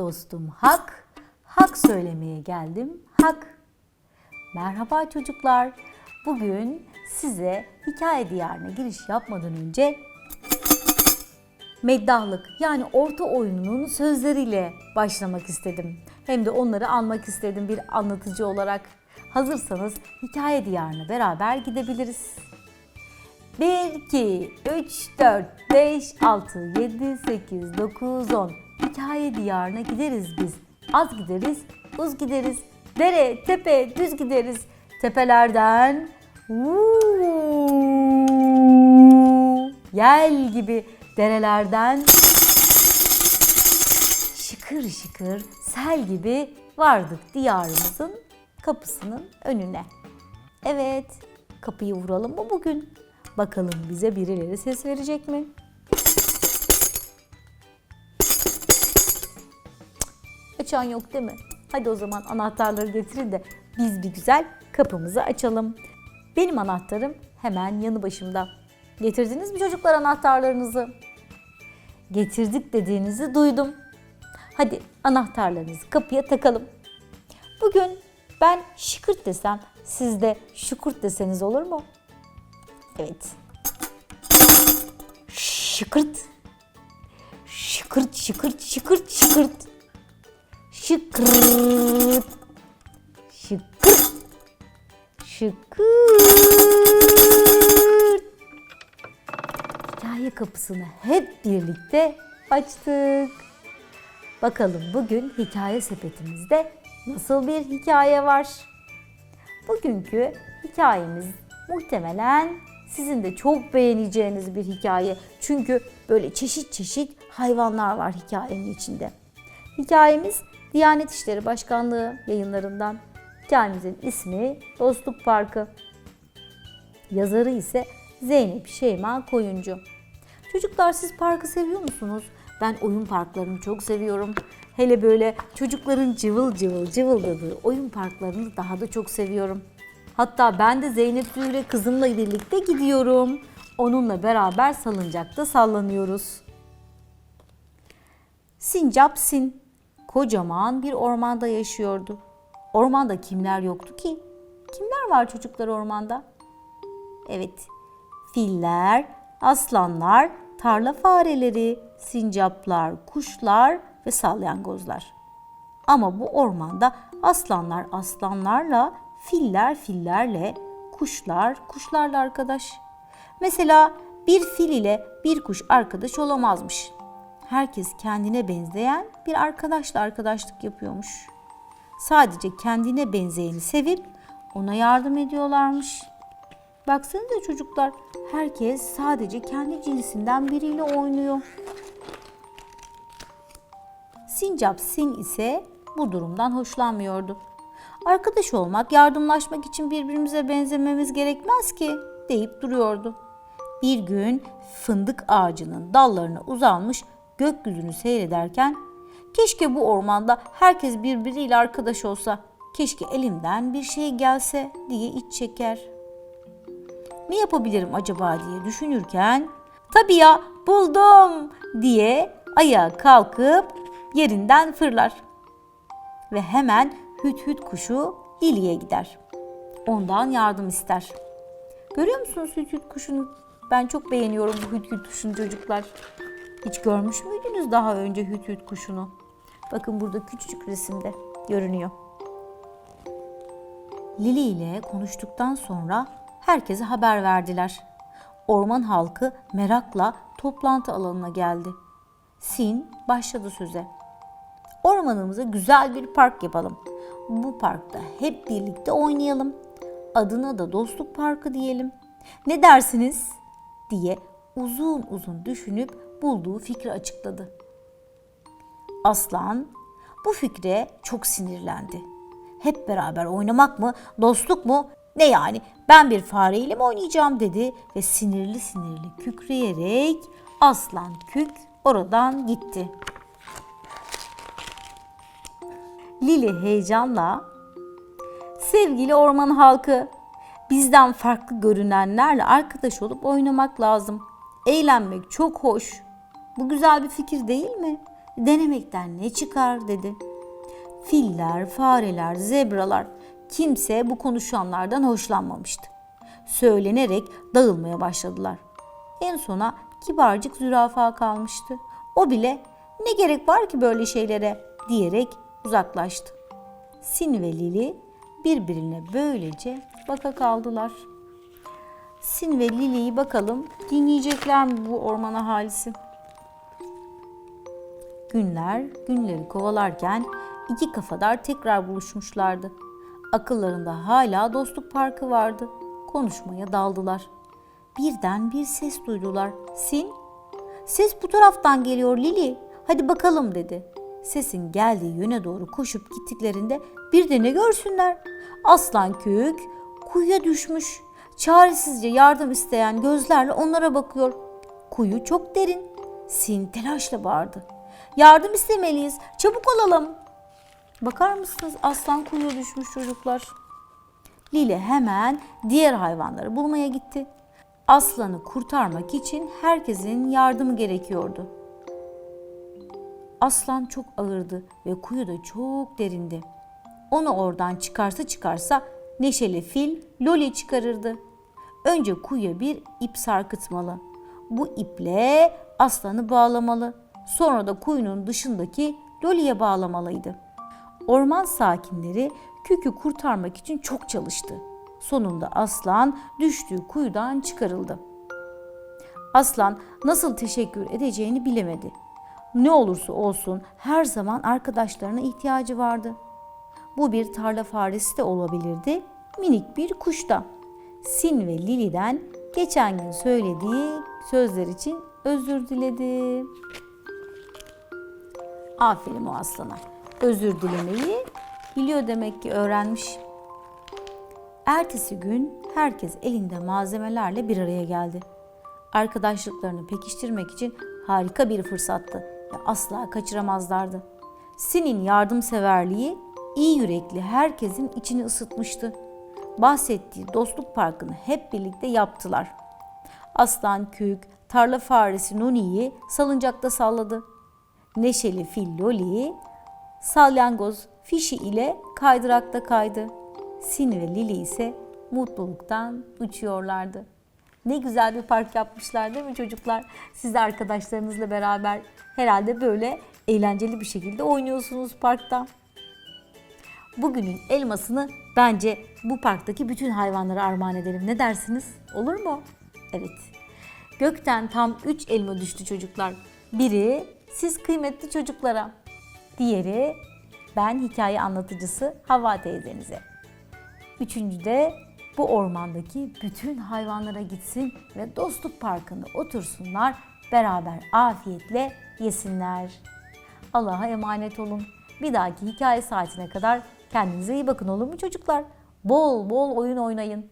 Dostum hak, hak söylemeye geldim hak. Merhaba çocuklar. Bugün size hikaye diyarına giriş yapmadan önce meddahlık yani orta oyununun sözleriyle başlamak istedim. Hem de onları almak istedim bir anlatıcı olarak. Hazırsanız hikaye diyarına beraber gidebiliriz. 1, 2, 3, 4, 5, 6, 7, 8, 9, 10. Hikaye diyarına gideriz biz. Az gideriz, uz gideriz. Dere, tepe, düz gideriz. Tepelerden uuu, yel gibi derelerden şıkır şıkır sel gibi vardık diyarımızın kapısının önüne. Evet, kapıyı vuralım mı bugün? Bakalım bize birileri ses verecek mi? Açan yok değil mi? Hadi o zaman anahtarları getirin de biz bir güzel kapımızı açalım. Benim anahtarım hemen yanı başımda. Getirdiniz mi çocuklar anahtarlarınızı? Getirdik dediğinizi duydum. Hadi anahtarlarınızı kapıya takalım. Bugün ben şıkırt desem, siz de şükürt deseniz olur mu? Evet. Şıkırt. Şıkırt, şıkırt, şıkırt, şıkırt. Şıkırt. Şıkırt. Şıkırt. Hikaye kapısını hep birlikte açtık. Bakalım bugün hikaye sepetimizde nasıl bir hikaye var? Bugünkü hikayemiz muhtemelen sizin de çok beğeneceğiniz bir hikaye. Çünkü böyle çeşit çeşit hayvanlar var hikayenin içinde. Hikayemiz Diyanet İşleri Başkanlığı yayınlarından. Hikayemizin ismi Dostluk Parkı. Yazarı ise Zeynep Şeyma Koyuncu. Çocuklar siz parkı seviyor musunuz? Ben oyun parklarını çok seviyorum. Hele böyle çocukların cıvıl cıvıl cıvıldadığı oyun parklarını daha da çok seviyorum. Hatta ben de Zeynep Zühre kızımla birlikte gidiyorum. Onunla beraber salıncakta sallanıyoruz. Sincap Sin kocaman bir ormanda yaşıyordu. Ormanda kimler yoktu ki? Kimler var çocuklar ormanda? Evet, filler, aslanlar, tarla fareleri, sincaplar, kuşlar ve salyangozlar. Ama bu ormanda aslanlar aslanlarla, filler fillerle, kuşlar kuşlarla arkadaş. Mesela bir fil ile bir kuş arkadaş olamazmış. Herkes kendine benzeyen bir arkadaşla arkadaşlık yapıyormuş. Sadece kendine benzeyeni sevip ona yardım ediyorlarmış. Baksanıza çocuklar, herkes sadece kendi cinsinden biriyle oynuyor. Sincap Sin ise bu durumdan hoşlanmıyordu. Arkadaş olmak, yardımlaşmak için birbirimize benzememiz gerekmez ki deyip duruyordu. Bir gün fındık ağacının dallarına uzanmış gökyüzünü seyrederken keşke bu ormanda herkes birbiriyle arkadaş olsa, keşke elimden bir şey gelse diye iç çeker. Ne yapabilirim acaba diye düşünürken tabii ya buldum diye ayağa kalkıp yerinden fırlar. Ve hemen hüt hüt kuşu İli'ye gider. Ondan yardım ister. Görüyor musunuz hüt hüt kuşunu? Ben çok beğeniyorum bu hüt hüt kuşunu çocuklar. Hiç görmüş müydünüz daha önce hüt hüt kuşunu? Bakın burada küçücük resimde görünüyor. Lili ile konuştuktan sonra herkese haber verdiler. Orman halkı merakla toplantı alanına geldi. Sin başladı söze. Ormanımıza güzel bir park yapalım. Bu parkta hep birlikte oynayalım. Adına da Dostluk Parkı diyelim. Ne dersiniz? diye uzun uzun düşünüp bulduğu fikri açıkladı. Aslan bu fikre çok sinirlendi. Hep beraber oynamak mı, dostluk mu? Ne yani ben bir fareyle mi oynayacağım dedi ve sinirli sinirli kükreyerek aslan kük oradan gitti. Lili heyecanla sevgili orman halkı bizden farklı görünenlerle arkadaş olup oynamak lazım. Eğlenmek çok hoş. Bu güzel bir fikir değil mi? denemekten ne çıkar dedi. Filler, fareler, zebralar kimse bu konuşanlardan hoşlanmamıştı. Söylenerek dağılmaya başladılar. En sona kibarcık zürafa kalmıştı. O bile ne gerek var ki böyle şeylere diyerek uzaklaştı. Sin ve Lili birbirine böylece baka kaldılar. Sin ve Lili'yi bakalım dinleyecekler mi bu ormana halisi? Günler günleri kovalarken iki kafadar tekrar buluşmuşlardı. Akıllarında hala dostluk parkı vardı. Konuşmaya daldılar. Birden bir ses duydular. Sin, ses bu taraftan geliyor Lili. Hadi bakalım dedi. Sesin geldiği yöne doğru koşup gittiklerinde bir de ne görsünler? Aslan kök kuyuya düşmüş. Çaresizce yardım isteyen gözlerle onlara bakıyor. Kuyu çok derin. Sin telaşla bağırdı. Yardım istemeliyiz. Çabuk olalım. Bakar mısınız aslan kuyuya düşmüş çocuklar. Lili hemen diğer hayvanları bulmaya gitti. Aslanı kurtarmak için herkesin yardımı gerekiyordu. Aslan çok ağırdı ve kuyu da çok derindi. Onu oradan çıkarsa çıkarsa neşeli fil Loli çıkarırdı. Önce kuyuya bir ip sarkıtmalı. Bu iple aslanı bağlamalı. Sonra da kuyunun dışındaki Loli'ye bağlamalıydı. Orman sakinleri kükü kurtarmak için çok çalıştı. Sonunda aslan düştüğü kuyudan çıkarıldı. Aslan nasıl teşekkür edeceğini bilemedi. Ne olursa olsun her zaman arkadaşlarına ihtiyacı vardı. Bu bir tarla faresi de olabilirdi, minik bir kuş da. Sin ve Lili'den geçen gün söylediği sözler için özür diledi. Aferin o aslana. Özür dilemeyi biliyor demek ki öğrenmiş. Ertesi gün herkes elinde malzemelerle bir araya geldi. Arkadaşlıklarını pekiştirmek için harika bir fırsattı ve asla kaçıramazlardı. Sin'in yardımseverliği iyi yürekli herkesin içini ısıtmıştı. Bahsettiği dostluk parkını hep birlikte yaptılar. Aslan Kük, tarla faresi Nuni'yi salıncakta salladı. Neşeli fil Loli, salyangoz Fişi ile kaydırakta kaydı. Sin ve Lili ise mutluluktan uçuyorlardı. Ne güzel bir park yapmışlar değil mi çocuklar? Siz de arkadaşlarınızla beraber herhalde böyle eğlenceli bir şekilde oynuyorsunuz parkta. Bugünün elmasını bence bu parktaki bütün hayvanlara armağan edelim. Ne dersiniz? Olur mu? Evet. Gökten tam 3 elma düştü çocuklar. Biri siz kıymetli çocuklara. Diğeri ben hikaye anlatıcısı Havva teyzenize. Üçüncü de bu ormandaki bütün hayvanlara gitsin ve dostluk parkında otursunlar, beraber afiyetle yesinler. Allah'a emanet olun. Bir dahaki hikaye saatine kadar kendinize iyi bakın olur mu çocuklar? Bol bol oyun oynayın.